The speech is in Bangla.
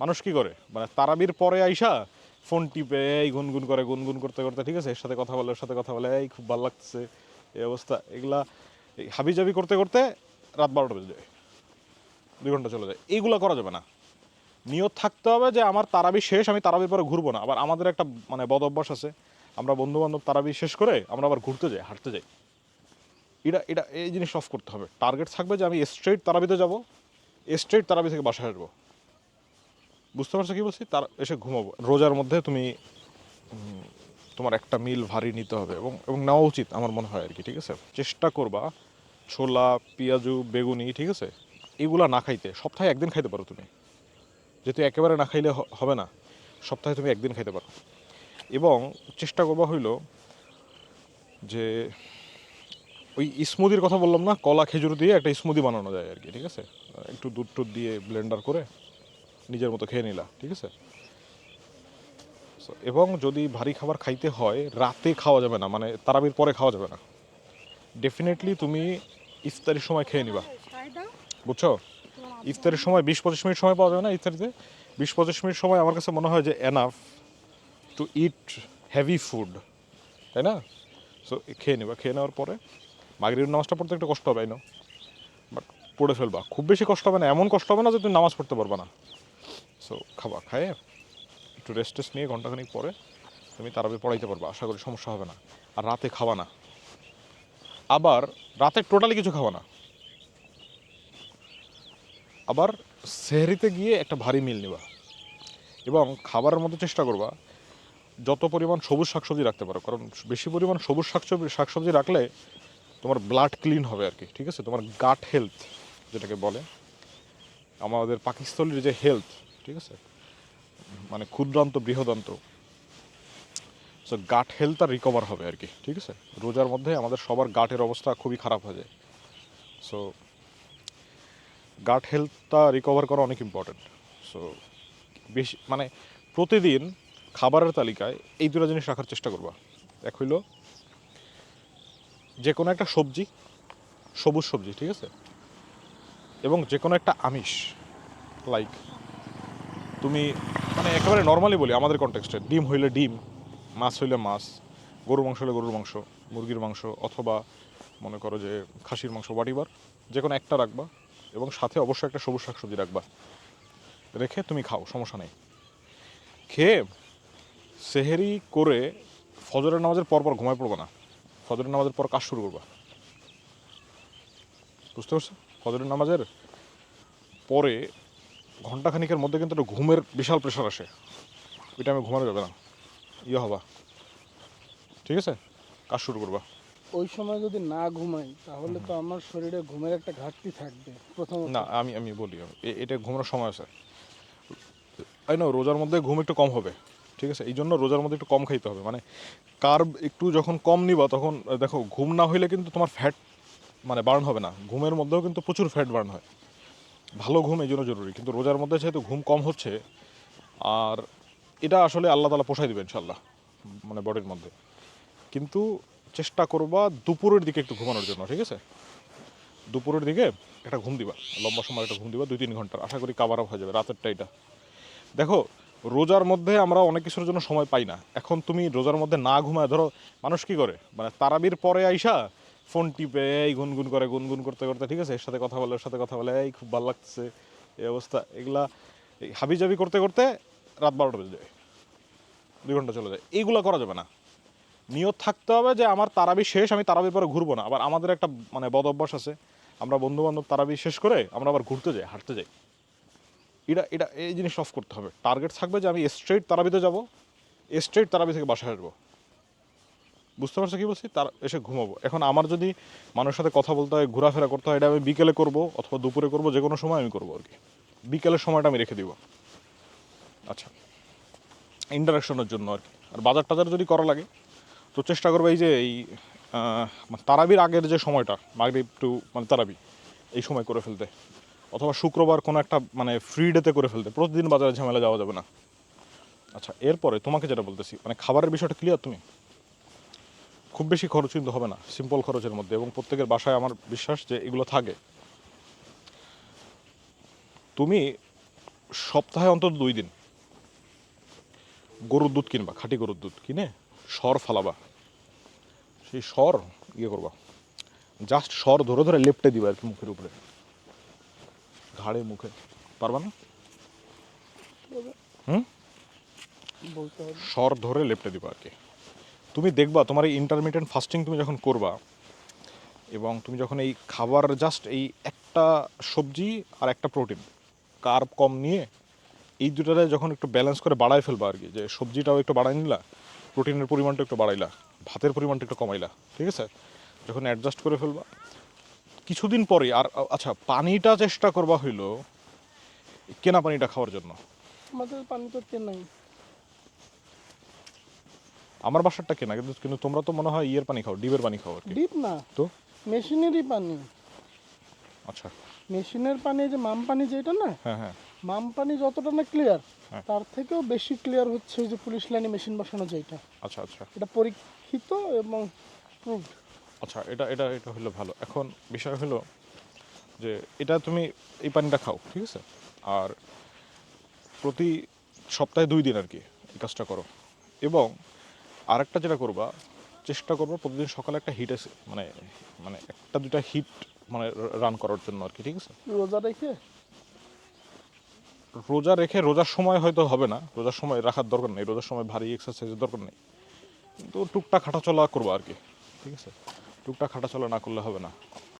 মানুষ কি করে? মানে তারাবির পরে আইসা ফোন টিপে, এই গুনগুন করে, গুনগুন করতে করতে, ঠিক আছে? এর সাথে কথা বলে ওর সাথে কথা বলে, এই খুব ভালো লাগতেছে। এই অবস্থা। এগুলা এই হাবিজাবি করতে করতে রাত বারোটা বেজে যায়। দুই ঘণ্টা চলে যায়। এইগুলো করা যাবে না। নিয়ত থাকতে হবে যে আমার তারাবি শেষ, আমি তারাবির পরে ঘুরবো না। আবার আমাদের একটা মানে বদ অভ্যাস আছে। আমরা বন্ধু বান্ধব তারাবি শেষ করে আমরা আবার ঘুরতে যাই, হাঁটতে যাই। এটা এটা, এই জিনিস অফ করতে হবে। টার্গেট থাকবে যে আমি স্ট্রেট তারাবিতে যাব স্ট্রেট তারাবি থেকে বাসায় আসব। বুঝতে পারছ কি বলছি? তার এসে ঘুমাবো। রোজার মধ্যে তুমি তোমার একটা মিল ভারী নিতে হবে এবং এবং নেওয়া উচিত আমার মনে হয় আর কি, ঠিক আছে? চেষ্টা করবা, ছোলা, পেঁয়াজু, বেগুনি, ঠিক আছে? এগুলা না খাইতে, সপ্তাহে একদিন খাইতে পারো তুমি। যেহেতু একেবারে না খাইলে হবে না, সপ্তাহে তুমি একদিন খাইতে পারো। এবং চেষ্টা করবা হইল যে, ওই স্মুদির কথা বললাম না, কলা খেজুর দিয়ে একটা স্মুদি বানানো যায় আর কি, ঠিক আছে? একটু দুধ টুধ দিয়ে ব্লেন্ডার করে নিজের মতো খেয়ে নিলা, ঠিক আছে? এবং যদি ভারী খাবার খাইতে হয়, রাতে খাওয়া যাবে না মানে তারাবির পরে খাওয়া যাবে না। ডেফিনেটলি তুমি ইফতারির সময় খেয়ে নিবা। বুঝছ? ইফতারের সময় বিশ পঁচিশ মিনিট সময় পাওয়া যাবে না ইফতারিতে? বিশ পঁচিশ মিনিট সময় আমার কাছে মনে হয় যে enough to eat heavy food তাই না? সো খেয়ে নিবা। খেয়ে নেওয়ার পরে মাগরিব নামাজটা পড়তে একটু কষ্ট হবে না বাট পড়ে ফেলবা। খুব বেশি কষ্ট হবে না, এমন কষ্ট হবে না যে তুমি নামাজ পড়তে পারবা না। সো খাবা, খায়ে একটু রেস্ট টেস্ট নিয়ে ঘন্টাখানিক পরে তুমি তারাবি পড়াইতে পারবা, আশা করি সমস্যা হবে না। আর রাতে খাওয়া না। আবার রাতে টোটালি কিছু খাওয়া না। আবার সেহরিতে গিয়ে একটা ভারী মিল নিবা। এবং খাবারের মধ্যে চেষ্টা করবা, যত পরিমাণ সবুজ শাকসবজি রাখতে পারো। কারণ বেশি পরিমাণ সবুজ শাকসবজি শাকসবজি রাখলে তোমার ব্লাড ক্লিন হবে আর কি, ঠিক আছে? তোমার গাট হেলথ যেটাকে বলে। আমাদের পাকিস্তানের যে হেলথ ঠিক আছে? মানে ক্ষুদ্রান্ত, বৃহদান্ত। সো গাট হেলথ আর রিকভার হবে আর কি, ঠিক আছে? রোজার মধ্যে আমাদের সবার গাটের অবস্থা খুবই খারাপ হয়ে যায়। সো গাট হেলথটা রিকভার করা অনেক ইম্পর্টেন্ট সো বেশি মানে প্রতিদিন খাবারের তালিকায় এই দুটো জিনিস রাখার চেষ্টা করবা। এক হইল যে কোনো একটা সবজি, সবুজ সবজি, ঠিক আছে? এবং যে কোনো একটা আমিষ লাইক তুমি মানে একেবারে নর্মালি বলি আমাদের কনটেক্সটে ডিম হইলে ডিম, মাছ হইলে মাছ, গরুর মাংস হলে গরুর মাংস, মুরগির মাংস অথবা মনে করো যে খাসির মাংস হোয়াটিভার যে কোনো একটা রাখবা এবং সাথে অবশ্যই একটা সবুজ শাকসবজি রাখবা। রেখে তুমি খাও, সমস্যা নেই। খেয়ে সেহেরি করে ফজরের নামাজের পর পর ঘুমায় পড়বা না। ফজরের নামাজের পর কাজ শুরু করবা। বুঝতে পারছ? ফজরের নামাজের পরে ঘন্টাখানিকের মধ্যে কিন্তু একটা ঘুমের বিশাল প্রেশার আসে। ওই টাইমে ঘুমানো যাবে না। ইয়ে হবা। ঠিক আছে? কাজ শুরু করবা। ওই সময় যদি না ঘুমাই তাহলে তো আমার শরীরে ঘুমের একটা ঘাটতি থাকবে প্রথম না আমি আমি বলি এটা ঘুমানোর সময় আছে। আই নো রোজার মধ্যে ঘুম একটু কম হবে। ঠিক আছে? এই জন্য রোজার মধ্যে একটু কম খাইতে হবে। মানে কার্ব একটু যখন কম নিবা তখন দেখো ঘুম না হইলে কিন্তু তোমার ফ্যাট মানে বার্ন হবে না। ঘুমের মধ্যেও কিন্তু প্রচুর ফ্যাট বার্ন হয়। ভালো ঘুম এই জন্য জরুরি, কিন্তু রোজার মধ্যে যেহেতু ঘুম কম হচ্ছে, আর এটা আসলে আল্লাহ তালা পোষাই দেবে ইনশাল্লাহ মানে বডির মধ্যে। কিন্তু চেষ্টা করবা দুপুরের দিকে একটু ঘুমানোর জন্য, ঠিক আছে? দুপুরের দিকে একটা ঘুম দিবা, লম্বা সময় একটা ঘুম দিবা, দুই তিন ঘণ্টার। আশা করি কাবার হয়ে যাবে রাতেরটা এটা। দেখো, রোজার মধ্যে আমরা অনেক কিছুর জন্য সময় পাই না। এখন তুমি রোজার মধ্যে না ঘুমায়, ধরো মানুষ কি করে? মানে তারাবির পরে আইসা ফোন টিপে, এই গুনগুন করে, গুনগুন করতে করতে, ঠিক আছে? এর সাথে কথা বলে ওর সাথে কথা বলে, এই খুব ভালো লাগতেছে। এই অবস্থা। এগুলা হাবিজাবি করতে করতে রাত বারোটা বেজে যায়। দুই ঘণ্টা চলে যায়। এইগুলো করা যাবে না। নিয়ত থাকতে হবে যে আমার তারাবি শেষ, আমি তারাবির পরে ঘুরবো না। আবার আমাদের একটা মানে বদ অভ্যাস আছে। আমরা বন্ধু বান্ধব তারাবি শেষ করে আমরা আবার ঘুরতে যাই, হাঁটতে যাই। এটা এটা, এই জিনিস অফ করতে হবে। টার্গেট থাকবে যে আমি স্ট্রেট তারাবিতে যাব স্ট্রেট তারাবি থেকে বাসায় আসব। বুঝতে পারছ কি বলছি? তার এসে ঘুমাবো। এখন আমার যদি মানুষের সাথে কথা বলতে হয়, ঘোরাফেরা করতে হয়, এটা আমি বিকেলে করব অথবা দুপুরে করব, যে কোনো সময় আমি করব আর কি। বিকেলের সময়টা আমি রেখে দিব। আচ্ছা। ইন্টারাকশনের জন্য আর কি। আর বাজার টাজার যদি করা লাগে, তো চেষ্টা করব এই যে এই মানে তারাবির আগের যে সময়টা, মাগরিব টু মানে তারাবি, এই সময় করে ফেলতে। অথবা শুক্রবার কোনো একটা মানে ফ্রি ডেতে করে ফেলতে। প্রতিদিন বাজারে ঝামেলা যাওয়া যাবে না। আচ্ছা এরপরে তোমাকে যেটা বলতেছি মানে খাবারের বিষয়টা ক্লিয়ার তুমি? খুব বেশি খরচ কিন্তু হবে না সিম্পল খরচের মধ্যে। এবং প্রত্যেকের বাসায় আমার বিশ্বাস যে এগুলো থাকে। তুমি সপ্তাহে অন্তত দুই দিন গরুর দুধ কিনবা খাঁটি গরুর দুধ কিনে সর ফালাবা। সেই সর ইয়ে করবা। জাস্ট সর ধরে ধরে লেপটে দিবা আর কি মুখের উপরে। ঘাড়ে মুখে। পারবা না? হুম? সর ধরে লেপটে দিবা আর কি। তুমি দেখবা, তোমার এই ইন্টারমিডিয়েন্ট ফাস্টিং তুমি যখন করবা, এবং তুমি যখন এই খাবার জাস্ট এই একটা সবজি আর একটা প্রোটিন কার্ব কম নিয়ে, এই দুটারে যখন একটু ব্যালেন্স করে বাড়ায় ফেলবা আর কি, যে সবজিটাও একটু বাড়াই নিলা প্রোটিনের পরিমাণটা একটু বাড়াইলা, ভাতের পরিমাণটা একটু কমাইলা, ঠিক আছে? যখন অ্যাডজাস্ট করে ফেলবা, কিছুদিন পরে, আর আচ্ছা পানিটা চেষ্টা করবা হইল, কেনা পানিটা খাওয়ার জন্য? আমাদের পানি তো কেনাই। আমার বাসারটা কেনা কিন্তু কিন্তু তোমরা তো মনে হয় ইয়ের পানি খাও ডিবের পানি খাও আর কি। ডিপ না তো? মেশিনেরই পানি। আচ্ছা। মেশিনের পানি যে মাম পানি যেটা না হ্যাঁ হ্যাঁ। মাম পানি যতটা না ক্লিয়ার। তার থেকেও বেশি ক্লিয়ার হচ্ছে যে পুলিশ লাইনে মেশিন বসানো যেটা আচ্ছা আচ্ছা। এটা পরীক্ষিত এবং প্রুভড আচ্ছা এটা এটা এটা হলো ভালো। এখন বিষয় হলো যে এটা তুমি এই পানিটা খাও ঠিক আছে? আর প্রতি সপ্তাহে দুই দিন আর কি এই কাজটা করো। এবং আরেকটা যেটা করবা চেষ্টা করব প্রতিদিন সকালে একটা হিট আছে মানে মানে একটা দুটা হিট মানে রান করার জন্য আর কি ঠিক আছে? রোজা রেখে? রোজা রেখে রোজার সময় হয়তো হবে না। রোজার সময় রাখার দরকার নেই। রোজার সময় ভারী এক্সারসাইজের দরকার নেই। কিন্তু টুকটাক হাঁটাচলা করব আর কি ঠিক আছে? টুকটাক হাঁটাচলা না করলে হবে না।